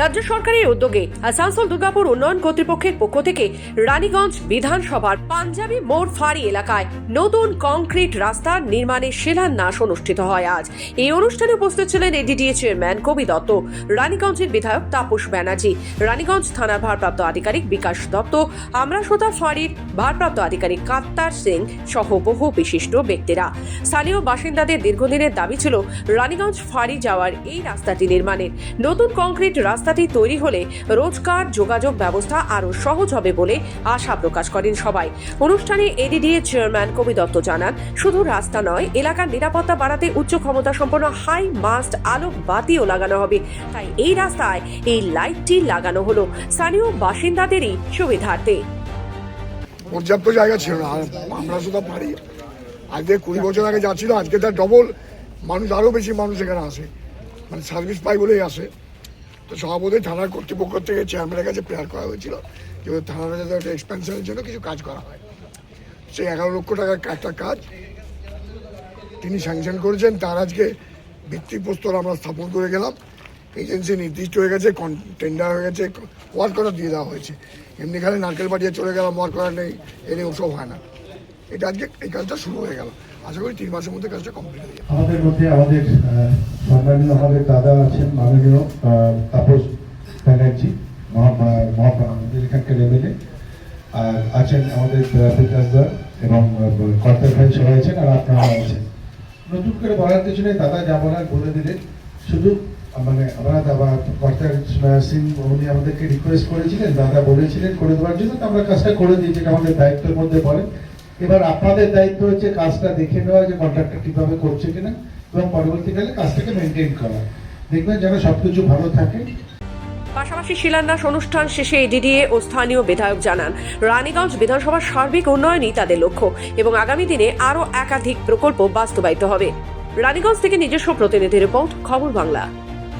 রাজ্য সরকারের উদ্যোগে আসানসোল, দুর্গাপুর উন্নয়ন কর্তৃপক্ষের পক্ষ থেকে রানীগঞ্জ বিধানসভার পাঞ্জাবি মোড় ফাঁড়ি এলাকায় নতুন কংক্রিট রাস্তার নির্মাণের শিলান্যাস অনুষ্ঠিত হয় আজ। এই অনুষ্ঠানে উপস্থিত ছিলেন এডিডিএ চেয়ারম্যান কবি দত্ত, রানীগঞ্জের বিধায়ক তাপস ব্যানার্জি, রানীগঞ্জ থানার ভারপ্রাপ্ত আধিকারিক বিকাশ দত্ত আমরাসোতা ফাঁড়ির ভারপ্রাপ্ত আধিকারিক কাত্তার সিং সহ বহু বিশিষ্ট ব্যক্তিরা। স্থানীয় বাসিন্দাদের দীর্ঘদিনের দাবি ছিল, রানীগঞ্জ ফাঁড়ি যাওয়ার এই রাস্তাটি নির্মাণের নতুন কংক্রিট রাস্তাটি তৈরি হলে রোজগার যোগাযোগ ব্যবস্থা আরও সহজ হবে বলে আশা প্রকাশ করেন সবাই। অনুষ্ঠানে এডিডিএ চেয়ারম্যান কবি দত্ত জানান, শুধু রাস্তা নয়, এলাকার নিরাপত্তা বাড়াতে উচ্চ ক্ষমতা সম্পন্ন হাই মাস্ট আলোক বাতিও লাগানো হবে। তাই এই রাস্তায় এই লাইটটি লাগানো হলো। স্থানীয় বাসিন্দাদেরই সুবিধার্থে। পর্যাপ্ত জায়গা ছিল না আমরা শুধু পারি। আজকে কুড়ি বছর আগে যাচ্ছিল আজকে তার ডবল মানুষ আরও বেশি মানুষ এখানে আসে। মানে সার্ভিস পাই বলেই আসে। তো সভাপতি থানার কর্তৃপক্ষ থেকে চেয়ারম্যানের কাছে প্রেয়ার করা হয়েছিল যে থানার যাতে একটা এক্সপেনশনের জন্য কিছু কাজ করা হয়। সেই এগারো লক্ষ টাকার একটা কাজ তিনি স্যাংশন করেছেন। তার আজকে ভিত্তিপ্রস্তর আমরা স্থাপন করে গেলাম। এজেন্সি নির্দিষ্ট হয়ে গেছে টেন্ডার হয়ে গেছে ওয়ার্ক অর্ডার দিয়ে দেওয়া হয়েছে। এমনি খালি নারকেল বাড়িয়ে চলে গেলাম ওয়ার্ক অর্ডার নেই, এনে ওসব হয় না। এটা আজকে এই কাজটা শুরু হয়ে গেল। আশা করি তিন মাসের মধ্যে কাজটা কমপ্লিট হয়ে যাবে। আমাদের মধ্যে আমাদের আহ, সম্মানীয় আমাদের দাদা আছেন মাননীয় তাপস ব্যানার্জি আমাদের এখানকার এমএলএ আর আছেন আমাদের আহ, বিকাশ দা এবং কর্তার ভাই সবাই আছেন আর আপনারা আছেন। নতুন করে বলার কিছু নেই দাদা যা বলার বলে দিলেন। শুধু মানে আমরা দাদা কর্তার সিং উনি আমাদেরকে রিকোয়েস্ট করেছিলেন দাদা বলেছিলেন করে দেওয়ার জন্য আমরা কাজটা করে দিয়েছি এটা আমাদের দায়িত্বের মধ্যে পড়ে। এবার আপনাদের দায়িত্ব হচ্ছে কাজটা দেখে নেওয়া যে কন্ট্রাক্টর ঠিকভাবে করছে কিনা এবং পরবর্তীকালে কাজটাকে মেনটেন করা। দেখবেন যেন সবকিছু ভালো থাকে। পাশাপাশি শিলান্যাস অনুষ্ঠান শেষে এডিডিএ ও স্থানীয় বিধায়ক জানান, রানীগঞ্জ বিধানসভার সার্বিক উন্নয়নই তাদের লক্ষ্য এবং আগামী দিনে আরও একাধিক প্রকল্প বাস্তবায়িত হবে। রানীগঞ্জ থেকে নিজস্ব প্রতিনিধি রিপোর্ট, খবর বাংলা।